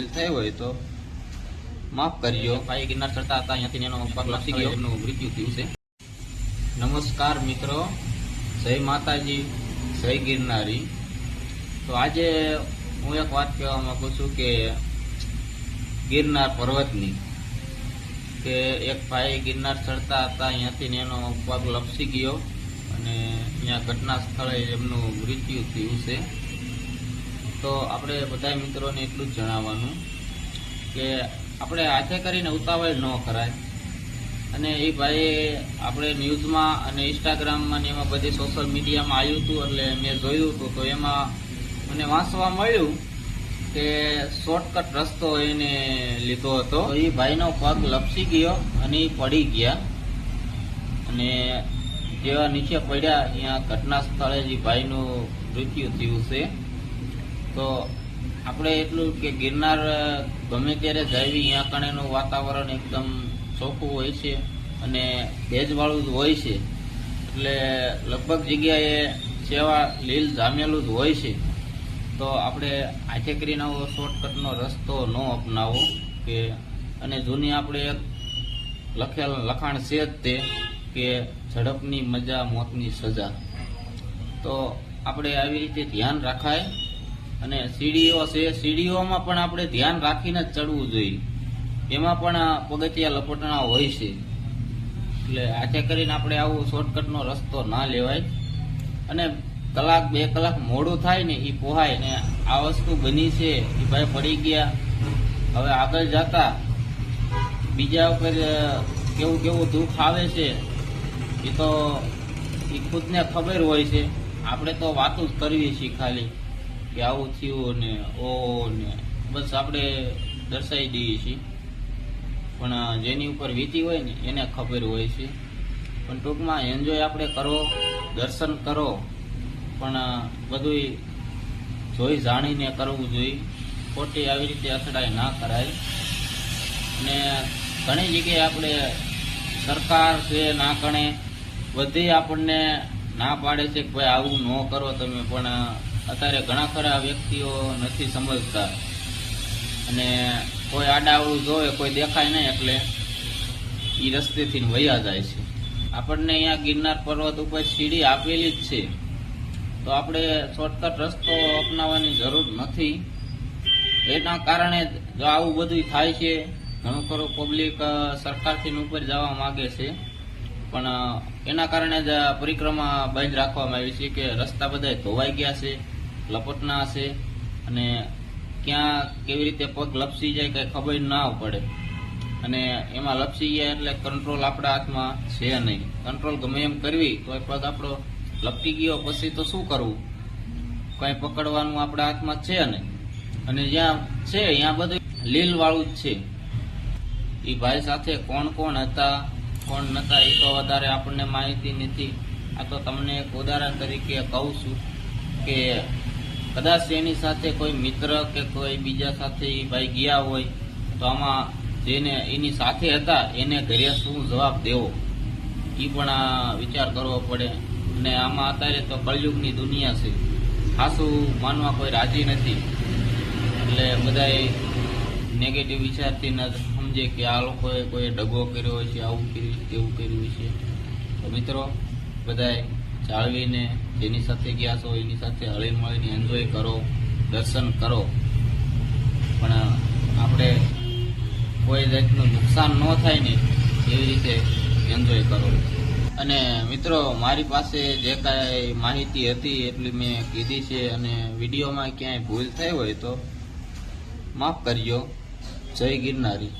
ભૂલ થઈ હોય તો માફ કરજો ભાઈ ગિરનાર ચડતા હતા અહીંયાથી એનો પગ લપસી ગયો. એમનું મૃત્યુ થયું છે. નમસ્કાર મિત્રો. જય માતાજી. જય ગિરનારી. તો આજે હું એક વાત કહેવા માંગુ છું કે ગિરનાર પર્વતની કે એક ભાઈ ગિરનાર ચડતા હતા અહીંયાથી એનો પગ લપસી ગયો અને અહીંયા ઘટના સ્થળે એમનું મૃત્યુ થયું છે. તો આપણે બધા મિત્રોને એટલું જ જણાવવાનું કે આપણે હાથે કરીને ઉતાવળ ન કરાય. અને એ ભાઈ આપણે ન્યૂઝમાં અને ઇન્સ્ટાગ્રામમાં ને એમાં બધી સોશિયલ મીડિયામાં આવ્યું હતું એટલે મેં જોયું હતું. તો એમાં મને વાંચવા મળ્યું કે શોર્ટકટ રસ્તો એને લીધો હતો. એ ભાઈનો પગ લપસી ગયો અને પડી ગયા. અને જેવા નીચે પડ્યા, અહીંયા ઘટના સ્થળે જ ભાઈનું મૃત્યુ થયું છે. તો આપણે એટલું કે ગિરનાર ગમે ત્યારે જાવી અહીંયા કણેનું વાતાવરણ એકદમ ચોખ્ખું હોય છે અને ભેજવાળું જ હોય છે. એટલે લગભગ જગ્યાએ સેવા લીલ જામેલું જ હોય છે. તો આપણે હાથે કરીને આવો શોર્ટકટનો રસ્તો ન અપનાવો કે અને જૂની આપણે એક લખેલ લખાણ છે જ તે કે ઝડપની મજા, મોતની સજા. તો આપણે આવી રીતે ધ્યાન રાખાય અને સીડીઓ છે, સીડીઓમાં પણ આપણે ધ્યાન રાખીને ચડવું જોઈએ. એમાં પણ પગથિયા લપટણા હોય છે. એટલે આથે કરીને આપણે આવું શોર્ટકટનો રસ્તો ના લેવાય. અને કલાક, બે કલાક મોડું થાય ને એ પોહાય ને આ વસ્તુ બની છે એ ભાઈ પડી ગયા. હવે આગળ જતા બીજા ઉપર કેવું કેવું દુઃખ આવે છે એ તો એ ખુદને ખબર હોય છે. આપણે તો વાતો જ કરવી છીએ ખાલી. કે આવું થયું ને ઓ ને બસ આપણે દર્શાવી દઈએ છીએ. પણ જેની ઉપર વીતી હોય ને એને ખબર હોય છે. પણ ટૂંકમાં એન્જોય આપણે કરો, દર્શન કરો. પણ બધું જોઈ જાણીને કરવું જોઈએ. ખોટી આવી રીતે અથડાઈ ના કરાય. ને ઘણી જગ્યાએ આપણે સરકાર છે, ના ગણે, બધી આપણને ના પાડે છે કે ભાઈ આવું ન કરો તમે, પણ અત્યારે ઘણા ખરા વ્યક્તિઓ નથી સમજતા. અને કોઈ આડાવડું જોવે, કોઈ દેખાય નહીં એટલે એ રસ્તેથી વયા જાય છે. આપણને અહીંયા ગિરનાર પર્વત ઉપર સીડી આપેલી જ છે. તો આપણે શોર્ટકટ રસ્તો અપનાવવાની જરૂર નથી. એના કારણે જો આવું બધું થાય છે, ઘણું ખરું પબ્લિક સરકારથી ઉપર જવા માગે છે. પણ એના કારણે જ પરિક્રમા બંધ રાખવામાં આવી છે કે રસ્તા બધા ધોવાઈ ગયા છે, લપટના છે અને ક્યાં કેવી રીતે પગ લપસી જાય કઈ ખબર ના પડે. અને એમાં લપસી ગયા એટલે કંટ્રોલ આપણા હાથમાં છે નહીં. કંટ્રોલ ગમે એમ કરવી તો એ પગ આપણો લપટી ગયો, પછી તો શું કરવું? કઈ પકડવાનું આપણા હાથમાં છે નહીં. અને જ્યાં છે, ત્યાં બધું લીલ વાળું જ છે. એ ભાઈ સાથે કોણ કોણ હતા? કોણ નતા, એ તો વધારે આપણને માહિતી નથી. આ તો તમને એક ઉદાહરણ તરીકે કહું છું કે કદાચ એની સાથે કોઈ મિત્ર કે કોઈ બીજા સાથે એ ભાઈ ગયા હોય, તો આમાં જેને એની સાથે હતા, એને ઘરે શું જવાબ દેવો? એ પણ વિચાર કરવો પડે. અને આમાં અત્યારે તો કળયુગની દુનિયા છે. ખાસું માનવા કોઈ રાજી નથી. એટલે બધાએ નેગેટિવ વિચારથી ન સમજે કે આ લોકોએ કોઈ ડગો કર્યો છે, આવું કર્યું છે, તેવું કર્યું છે. તો મિત્રો, બધાએ જાળવીને જેની સાથે ગયા છો, એની સાથે હળી મળીને એન્જોય કરો, દર્શન કરો. પણ આપણે કોઈ જાતનું નુકસાન ન થાય ને એવી રીતે એન્જોય કરો. અને મિત્રો, મારી પાસે જે કાંઈ માહિતી હતી એટલી મેં કીધી છે અને વિડીયોમાં ક્યાંય ભૂલ થઈ હોય તો માફ કરજો. જય ગિરનારી.